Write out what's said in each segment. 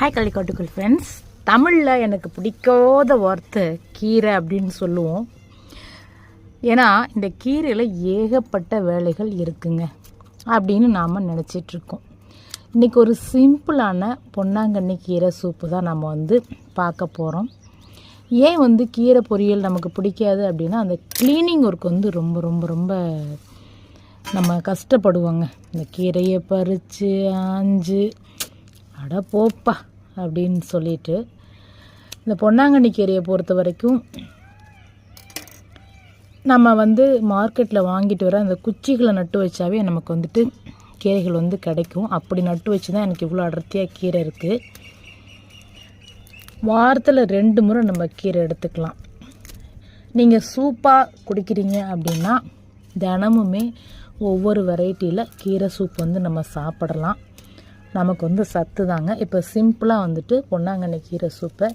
Hi கள்ளிக்காட்டுக்குள் friends தமிழில் எனக்கு பிடிக்காத வார்த்தை கீரை அப்படின்னு சொல்லுவோம். ஏன்னா இந்த கீரையில் ஏகப்பட்ட வேலைகள் இருக்குங்க அப்படின்னு நாம் நினச்சிட்ருக்கோம் இன்றைக்கி ஒரு சிம்பிளான பொன்னாங்கண்ணி கீரை சூப்பு தான் நம்ம வந்து பார்க்க போகிறோம் ஏன் வந்து கீரை பொரியல் நமக்கு பிடிக்காது அப்படின்னா அந்த க்ளீனிங் ஒர்க் வந்து ரொம்ப ரொம்ப ரொம்ப நம்ம கஷ்டப்படுவோங்க. இந்த கீரையை பறித்து ஆஞ்சு அட போப்பா அப்படின்னு சொல்லிட்டு இந்த பொன்னாங்கண்ணி கீரையை பொறுத்த வரைக்கும் நம்ம வந்து மார்க்கெட்டில் வாங்கிட்டு வர அந்த குச்சிகளை நட்டு வச்சாவே நமக்கு வந்துட்டு கீரைகள் வந்து கிடைக்கும். அப்படி நட்டு வச்சு தான் எனக்கு இவ்வளோ அடர்த்தியாக கீரை இருக்குது வாரத்தில் ரெண்டு முறை நம்ம கீரை எடுத்துக்கலாம். நீங்கள் சூப்பாக குடிக்கிறீங்க அப்படின்னா தினமுமே ஒவ்வொரு வெரைட்டியில் கீரை சூப் வந்து நம்ம சாப்பிடலாம். நமக்கு வந்து சத்து தாங்க இப்போ சிம்பிளாக வந்துட்டு பொன்னாங்கண்ணி கீரை சூப்பை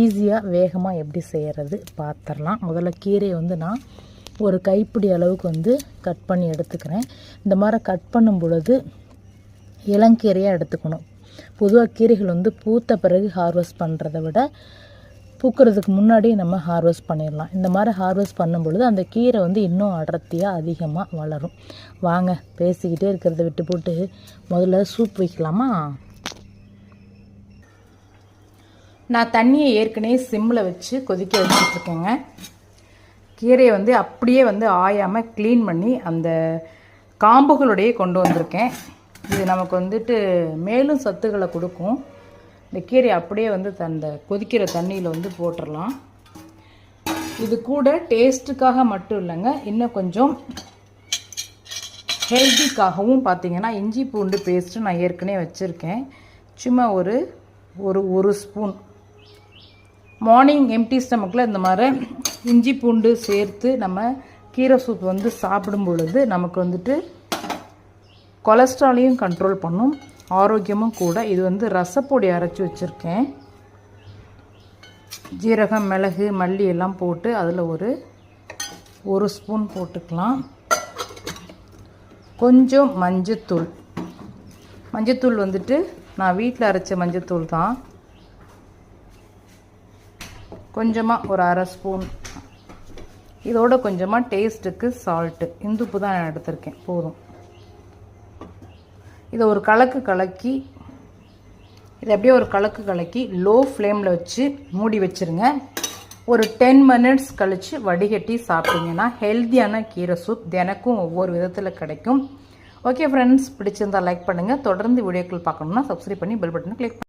ஈஸியாக வேகமாக எப்படி செய்கிறது பார்த்துடலாம் முதல்ல கீரையை வந்து நான் ஒரு கைப்பிடி அளவுக்கு வந்து கட் பண்ணி எடுத்துக்கிறேன். இந்த மாதிரி கட் பண்ணும் பொழுது இளங்கீரையாக எடுத்துக்கணும். பொதுவாக கீரைகள் வந்து பூத்த பிறகு ஹார்வெஸ்ட் பண்ணுறதை விட பூக்கிறதுக்கு முன்னாடி நம்ம ஹார்வெஸ்ட் பண்ணிடலாம். இந்த மாதிரி ஹார்வெஸ்ட் பண்ணும் பொழுது அந்த கீரை வந்து இன்னும் அடர்த்தியாக அதிகமாக வளரும். வாங்க பேசிக்கிட்டே இருக்கிறத விட்டு போட்டு முதல்ல சூப் வைக்கலாமா? நான் தண்ணியை ஏற்கனவே சிம்மில் வச்சு கொதிக்க வச்சுட்ருக்கேங்க கீரையை வந்து அப்படியே வந்து ஆயாமல் க்ளீன் பண்ணி அந்த காம்புகளோடையே கொண்டு வந்திருக்கேன். இது நமக்கு வந்துட்டு மேலும் சத்துக்களை கொடுக்கும். இந்த கீரை அப்படியே வந்து அந்த கொதிக்கிற தண்ணியில் வந்து போட்டுடலாம் இது கூட டேஸ்ட்டுக்காக மட்டும் இல்லைங்க இன்னும் கொஞ்சம் ஹெல்த்திக்காகவும் பார்த்திங்கன்னா இஞ்சி பூண்டு பேஸ்ட்டு நான் ஏற்கனவே வச்சுருக்கேன். சும்மா ஒரு ஒரு ஒரு ஸ்பூன் மார்னிங் எம்டி ஸ்டமக்கில் இந்த மாதிரி இஞ்சி பூண்டு சேர்த்து நம்ம கீரை சூப் வந்து சாப்பிடும் பொழுது நமக்கு வந்துட்டு கொலஸ்ட்ராலையும் கண்ட்ரோல் பண்ணும். ஆரோக்கியமும் கூட. இது வந்து ரசப்பொடி அரைச்சி வச்சுருக்கேன். ஜீரகம் மிளகு மல்லி எல்லாம் போட்டு அதில் ஒரு ஒரு ஸ்பூன் போட்டுக்கலாம். கொஞ்சம் மஞ்சத்தூள். மஞ்சத்தூள் வந்துட்டு நான் வீட்டில் அரைச்ச மஞ்சத்தூள் தான். கொஞ்சமாக ஒரு அரை ஸ்பூன். இதோட கொஞ்சமாக டேஸ்ட்டுக்கு சால்ட்டு இந்துப்பு தான் நான் எடுத்திருக்கேன். போதும். இதை ஒரு கலக்கு கலக்கி இதை அப்படியே ஒரு கலக்கு கலக்கி லோ ஃப்ளேமில் வச்சு மூடி வச்சுருங்க. ஒரு டென் மினிட்ஸ் கழித்து வடிகட்டி சாப்பிட்டீங்கன்னா ஹெல்த்தியான கீரை சூப் தினக்கும் ஒவ்வொரு விதத்தில் கிடைக்கும். ஓகே ஃப்ரெண்ட்ஸ் பிடிச்சிருந்தால் லைக் பண்ணுங்கள் தொடர்ந்து வீடியோக்கள் பார்க்கணுன்னா சப்ஸ்கிரைப் பண்ணி பெல் பட்டனை கிளிக்